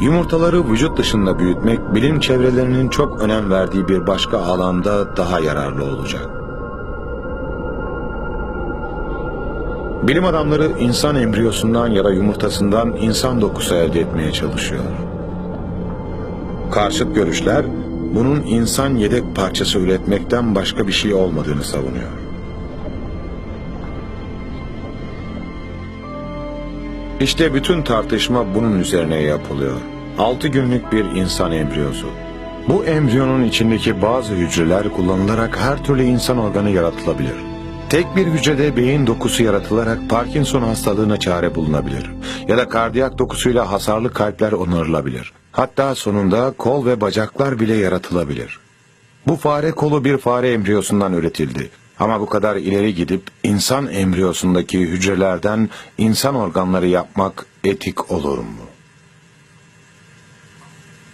Yumurtaları vücut dışında büyütmek bilim çevrelerinin çok önem verdiği bir başka alanda daha yararlı olacak. Bilim adamları insan embriyosundan ya da yumurtasından insan dokusu elde etmeye çalışıyor. Karşıt görüşler bunun insan yedek parçası üretmekten başka bir şey olmadığını savunuyor. İşte bütün tartışma bunun üzerine yapılıyor. 6 günlük bir insan embriyosu. Bu embriyonun içindeki bazı hücreler kullanılarak her türlü insan organı yaratılabilir. Tek bir hücrede beyin dokusu yaratılarak Parkinson hastalığına çare bulunabilir. Ya da kardiyak dokusuyla hasarlı kalpler onarılabilir. Hatta sonunda kol ve bacaklar bile yaratılabilir. Bu fare kolu bir fare embriyosundan üretildi. Ama bu kadar ileri gidip insan embriyosundaki hücrelerden insan organları yapmak etik olur mu?